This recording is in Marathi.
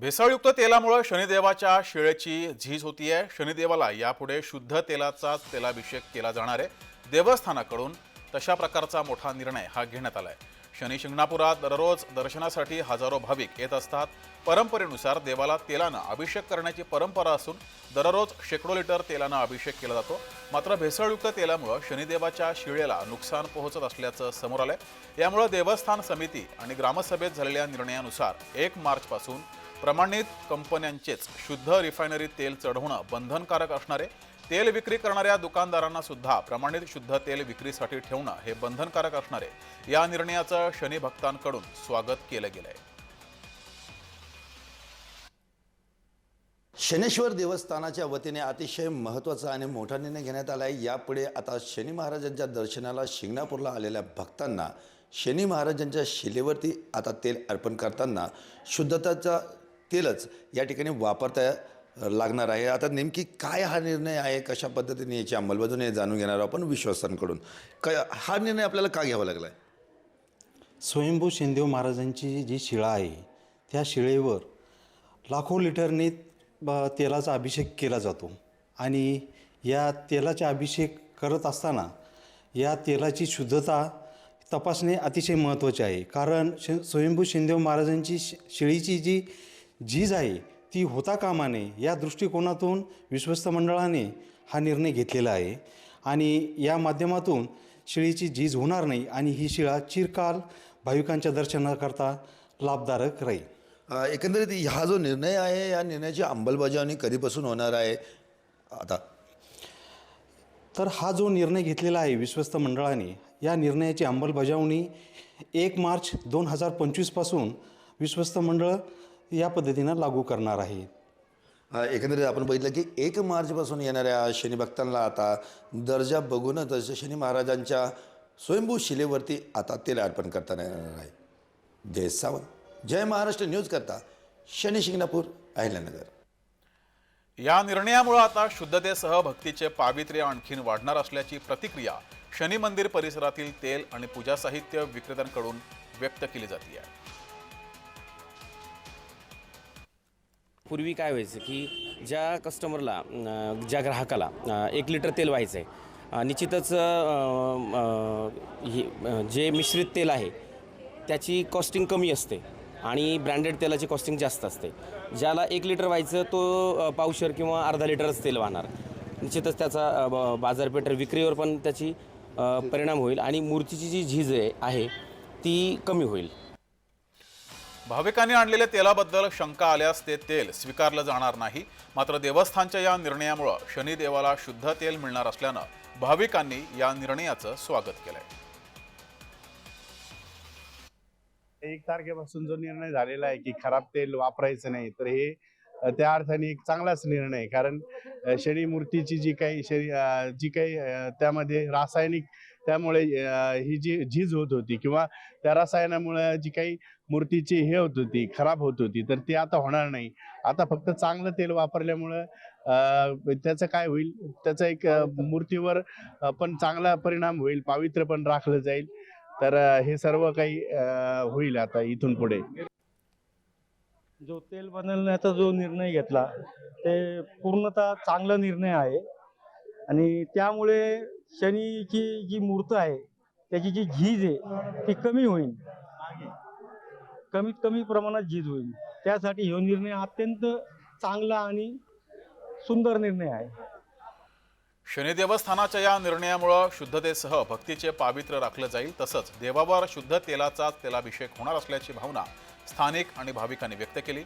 भेसळयुक्त तेलामुळे शनिदेवाच्या शिळेची झीज होतीये. शनिदेवाला यापुढे शुद्ध तेलाचाच तेलाभिषेक केला जाणार आहे. देवस्थानाकडून तशा प्रकारचा मोठा निर्णय हा घेण्यात आलाय. शनी शिंगणापुरात दररोज दर्शनासाठी हजारो भाविक येत असतात. परंपरेनुसार देवाला तेलानं अभिषेक करण्याची परंपरा असून दररोज शेकडो लिटर तेलानं अभिषेक केला जातो. मात्र भेसळयुक्त तेलामुळं शनिदेवाच्या शिळेला नुकसान पोहोचत असल्याचं समोर आलंय. यामुळं देवस्थान समिती आणि ग्रामसभेत झालेल्या निर्णयानुसार एक मार्चपासून प्रमाणित कंपन्यांचेच शुद्ध रिफायनरी तेल चढवणं बंधनकारक असणारे तेल विक्री करणाऱ्या दुकानदारांना सुद्धा प्रमाणित शुद्ध तेल विक्रीसाठी ठेवणं हे बंधनकारक असणारे या निर्णयाचं शनी भक्तांकडून स्वागत केलं गेलंय. शनेश्वर देवस्थानाच्या वतीने अतिशय महत्त्वाचा आणि मोठा निर्णय घेण्यात आला आहे यापुढे आता शनी महाराजांच्या दर्शनाला शिंगणापूरला आलेल्या भक्तांना शनी महाराजांच्या शिलेवरती आता तेल अर्पण करताना शुद्धताचा तेलच या ठिकाणी वापरता लागणार आहे. आता नेमकी काय हा निर्णय आहे? कशा पद्धतीने याची अंमलबजावणी जाणून घेणार आपण विश्वासांकडून क हा निर्णय आपल्याला का घ्यावा लागला आहे स्वयंभू शिंदेव महाराजांची जी शिळा आहे त्या शिळेवर लाखो लिटरने ब- तेलाचा अभिषेक केला जातो. आणि या तेलाचा अभिषेक करत असताना या तेलाची शुद्धता तपासणे अतिशय महत्त्वाचे आहे. कारण श स्वयंभू शिंदेव महाराजांची शि शिळीची जी झीज आहे ती होता कामा नये या दृष्टिकोनातून विश्वस्त मंडळाने हा निर्णय घेतलेला आहे. आणि या माध्यमातून शिळीची झीज होणार नाही आणि ही शिळा चिरकाल भाविकांच्या दर्शनाकरता लाभदायक राहील. एकंदरीत हा जो निर्णय आहे या निर्णयाची अंमलबजावणी कधीपासून होणार आहे आता? तर हा जो निर्णय घेतलेला आहे विश्वस्त मंडळाने या निर्णयाची अंमलबजावणी एक मार्च दोन हजार पंचवीसपासून विश्वस्त मंडळ या पद्धतीनं लागू करणार आहे. एकंदरीत आपण बघितलं की एक मार्चपासून येणाऱ्या शनी भक्तांना आता दर्जा बघूनच शनी महाराजांच्या स्वयंभू शिलेवरती आता तेल अर्पण करता येणार आहे. जय सावंत. जय महाराष्ट्र न्यूज करता शनी शिंगणापूर अहिल्यानगर. या निर्णयामुळे आता शुद्धतेसह भक्तीचे पावित्र्य आणखीन वाढणार असल्याची प्रतिक्रिया शनी मंदिर परिसरातील तेल आणि पूजा साहित्य विक्रेत्यांकडून व्यक्त केली जाते. पूर्वी काय व्हायचं की ज्या कस्टमरला ज्या ग्राहकाला एक लिटर तेल व्हायचं आहे निश्चितच हे जे मिश्रित तेल आहे त्याची कॉस्टिंग कमी असते आणि ब्रँडेड तेलाची कॉस्टिंग जास्त असते. ज्याला एक लिटर व्हायचं तो पावशर किंवा अर्धा लिटरच तेल वाहणार. निश्चितच त्याचा ब- बाजारपेठ विक्रीवर पण त्याची परिणाम होईल आणि मूर्तीची जी झीज आहे ती कमी होईल. भाविकांनी आणलेल्या तेलाबद्दल शंका आल्यास ते तेल स्वीकारलं जाणार नाही. मात्र देवस्थानच्या या निर्णयामुळं शनिदेवाला शुद्ध तेल मिळणार असल्यानं भाविकांनी या निर्णयाचं स्वागत केलंय. एक तारखेपासून जो निर्णय झालेला आहे की खराब तेल वापरायचं नाही तर हे त्या अर्थाने एक चांगलाच निर्णय आहे. कारण शनी मूर्तीची जी काही शरी जी काही त्यामध्ये रासायनिक त्यामुळे ही जी झीज होत होती किंवा त्या रसायनामुळे जी काही मूर्तीची हे होत होती खराब होत होती तर ती आता होणार नाही. आता फक्त चांगलं तेल वापरल्यामुळं त्याचं काय होईल? त्याचा एक मूर्तीवर पण चांगला परिणाम होईल पावित्र्य पण राखलं जाईल. तर हे सर्व काही होईल आता इथून पुढे. जो तेल बनवण्याचा जो निर्णय घेतला ते पूर्णतः चांगला निर्णय आहे. आणि त्यामुळे शनीची जी मूर्त आहे त्याची जी झीज आहे ती कमी होईल कमीत कमी प्रमाणात झीज होईल. त्यासाठी हा निर्णय अत्यंत चांगला आणि सुंदर निर्णय आहे. शनी देवस्थानाच्या या निर्णयामुळं शुद्धतेसह भक्तीचे पावित्र्य राखलं जाईल. तसंच देवावर शुद्ध तेलाचाच तेलाभिषेक होणार असल्याची भावना स्थानिक आणि भाविकांनी व्यक्त केली.